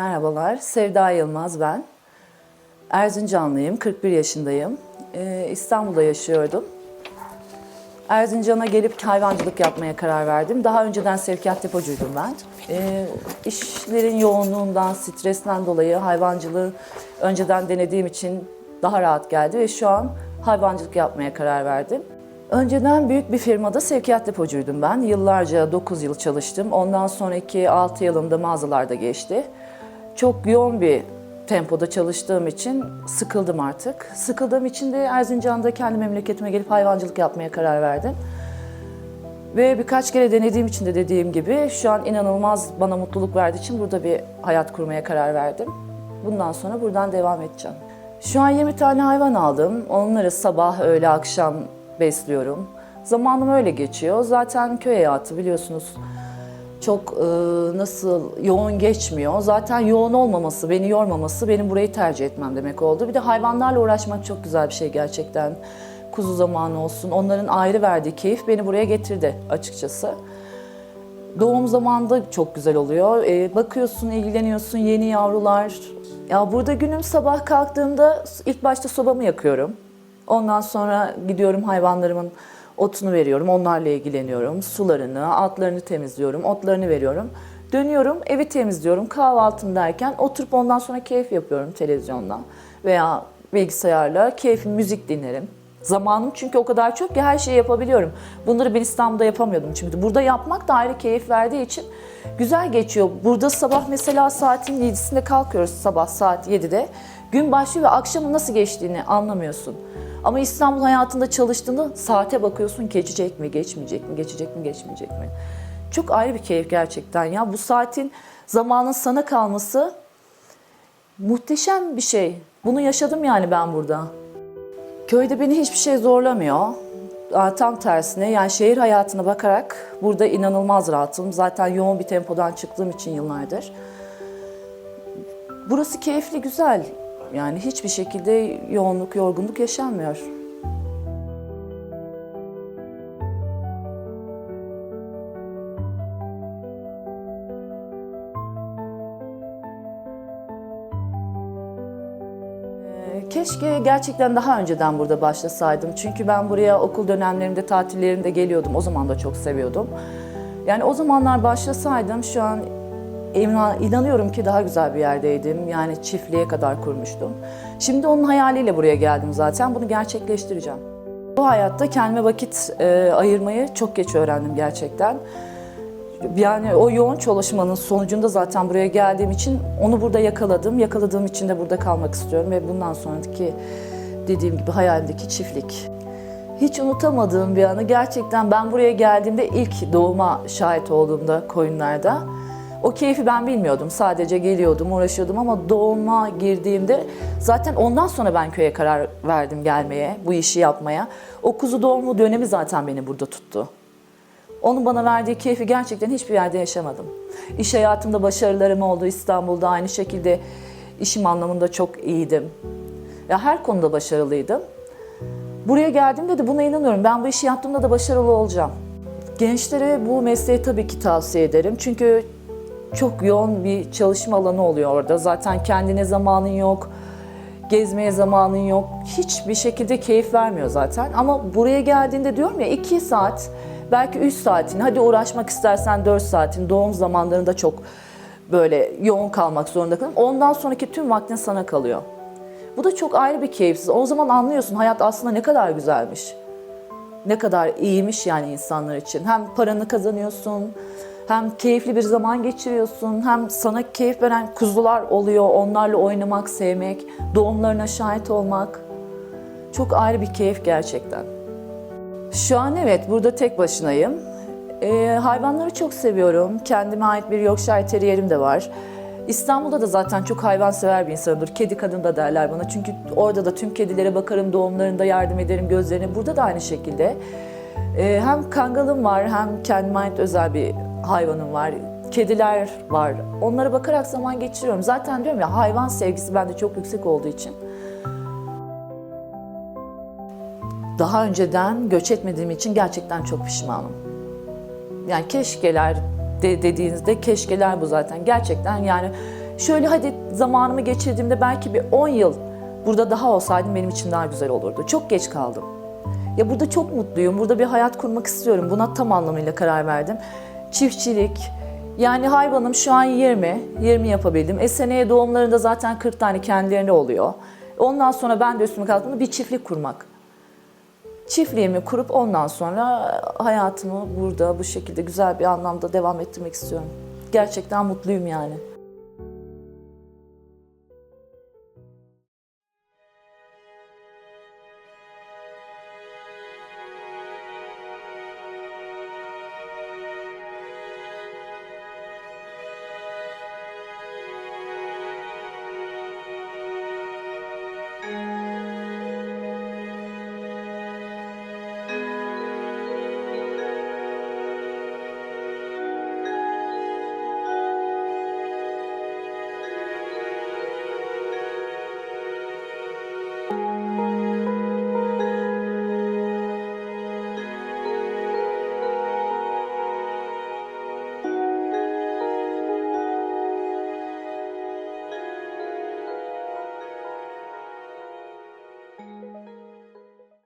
Merhabalar, Sevda Yılmaz ben. Erzincanlıyım, 41 yaşındayım. Ee, İstanbul'da yaşıyordum. Erzincan'a gelip hayvancılık yapmaya karar verdim. Daha önceden sevkiyat depocuydum ben. Ee, işlerin yoğunluğundan, stresten dolayı hayvancılığı önceden denediğim için daha rahat geldi ve şu an hayvancılık yapmaya karar verdim. Önceden büyük bir firmada sevkiyat depocuydum ben. Yıllarca 9 yıl çalıştım. Ondan sonraki 6 yılımda mağazalarda geçti. Çok yoğun bir tempoda çalıştığım için sıkıldım artık. Sıkıldığım için de Erzincan'da kendi memleketime gelip hayvancılık yapmaya karar verdim. Ve birkaç kere denediğim için de dediğim gibi şu an inanılmaz bana mutluluk verdiği için burada bir hayat kurmaya karar verdim. Bundan sonra buradan devam edeceğim. Şu an 20 tane hayvan aldım. Onları sabah, öğle, akşam besliyorum. Zamanım öyle geçiyor. Zaten köy hayatı biliyorsunuz çok e, nasıl yoğun geçmiyor. Zaten yoğun olmaması, beni yormaması benim burayı tercih etmem demek oldu. Bir de hayvanlarla uğraşmak çok güzel bir şey gerçekten. Kuzu zamanı olsun, onların ayrı verdiği keyif beni buraya getirdi açıkçası. Doğum zamanında çok güzel oluyor. E, bakıyorsun, ilgileniyorsun, yeni yavrular. Ya burada günüm sabah kalktığımda ilk başta sobamı yakıyorum. Ondan sonra gidiyorum hayvanlarımın otunu veriyorum, onlarla ilgileniyorum. Sularını, altlarını temizliyorum, otlarını veriyorum. Dönüyorum, evi temizliyorum, kahvaltım derken oturup ondan sonra keyif yapıyorum televizyonda veya bilgisayarla. Keyfim, müzik dinlerim. Zamanım çünkü o kadar çok ki her şeyi yapabiliyorum. Bunları ben İstanbul'da yapamıyordum çünkü. Burada yapmak da ayrı keyif verdiği için güzel geçiyor. Burada sabah mesela saatin 7'sinde kalkıyoruz sabah saat 7'de. Gün başlıyor ve akşamın nasıl geçtiğini anlamıyorsun. Ama İstanbul hayatında çalıştığında saate bakıyorsun geçecek mi, geçmeyecek mi, geçecek mi, geçmeyecek mi? Çok ayrı bir keyif gerçekten ya. Bu saatin zamanın sana kalması muhteşem bir şey. Bunu yaşadım yani ben burada. Köyde beni hiçbir şey zorlamıyor. Tam tersine yani şehir hayatına bakarak burada inanılmaz rahatım. Zaten yoğun bir tempodan çıktığım için yıllardır. Burası keyifli, güzel. Yani hiçbir şekilde yoğunluk, yorgunluk yaşanmıyor. Ee, Keşke gerçekten daha önceden burada başlasaydım. Çünkü ben buraya okul dönemlerinde, tatillerinde geliyordum. O zaman da çok seviyordum. Yani o zamanlar başlasaydım şu an inanıyorum ki daha güzel bir yerdeydim. Yani çiftliğe kadar kurmuştum. Şimdi onun hayaliyle buraya geldim zaten. Bunu gerçekleştireceğim. Bu hayatta kendime vakit e, ayırmayı çok geç öğrendim gerçekten. Yani o yoğun çalışmanın sonucunda zaten buraya geldiğim için onu burada yakaladım. Yakaladığım için de burada kalmak istiyorum ve bundan sonraki dediğim gibi hayalimdeki çiftlik. Hiç unutamadığım bir anı gerçekten ben buraya geldiğimde ilk doğuma şahit olduğumda koyunlarda. O keyfi ben bilmiyordum. Sadece geliyordum, uğraşıyordum ama doğuma girdiğimde zaten ondan sonra ben köye karar verdim gelmeye, bu işi yapmaya. O kuzu doğumu dönemi zaten beni burada tuttu. Onun bana verdiği keyfi gerçekten hiçbir yerde yaşamadım. İş hayatımda başarılarım oldu. İstanbul'da aynı şekilde işim anlamında çok iyiydim. Ya her konuda başarılıydım. Buraya geldiğimde de buna inanıyorum. Ben bu işi yaptığımda da başarılı olacağım. Gençlere bu mesleği tabii ki tavsiye ederim. Çünkü çok yoğun bir çalışma alanı oluyor orada. Zaten kendine zamanın yok, gezmeye zamanın yok. Hiçbir şekilde keyif vermiyor zaten. Ama buraya geldiğinde diyorum ya 2 saat, belki 3 saatin, hadi uğraşmak istersen 4 saatin, doğum zamanlarında çok böyle yoğun kalmak zorunda kalın. Ondan sonraki tüm vaktin sana kalıyor. Bu da çok ayrı bir keyifsiz. O zaman anlıyorsun hayat aslında ne kadar güzelmiş. Ne kadar iyiymiş yani insanlar için. Hem paranı kazanıyorsun, hem keyifli bir zaman geçiriyorsun, hem sana keyif veren kuzular oluyor. Onlarla oynamak, sevmek, doğumlarına şahit olmak. Çok ayrı bir keyif gerçekten. Şu an evet burada tek başınayım. Ee, hayvanları çok seviyorum. Kendime ait bir Yorkshire Terrier'im de var. İstanbul'da da zaten çok hayvansever bir insanımdır. Kedi kadın da derler bana. Çünkü orada da tüm kedilere bakarım, doğumlarında yardım ederim gözlerine. Burada da aynı şekilde. Ee, hem kangalım var hem kendime ait özel bir hayvanım var. Kediler var. Onlara bakarak zaman geçiriyorum. Zaten diyorum ya hayvan sevgisi bende çok yüksek olduğu için. Daha önceden göç etmediğim için gerçekten çok pişmanım. Yani keşkeler de dediğinizde keşkeler bu zaten. Gerçekten yani Şöyle hadi zamanımı geçirdiğimde belki bir 10 yıl burada daha olsaydım benim için daha güzel olurdu. Çok geç kaldım. Ya burada çok mutluyum. Burada bir hayat kurmak istiyorum. Buna tam anlamıyla karar verdim. Çiftçilik. Yani hayvanım şu an 20. 20 yapabildim. E seneye doğumlarında zaten 40 tane kendilerine oluyor. Ondan sonra ben de üstüme kalktığımda bir çiftlik kurmak. Çiftliğimi kurup ondan sonra hayatımı burada bu şekilde güzel bir anlamda devam ettirmek istiyorum. Gerçekten mutluyum yani.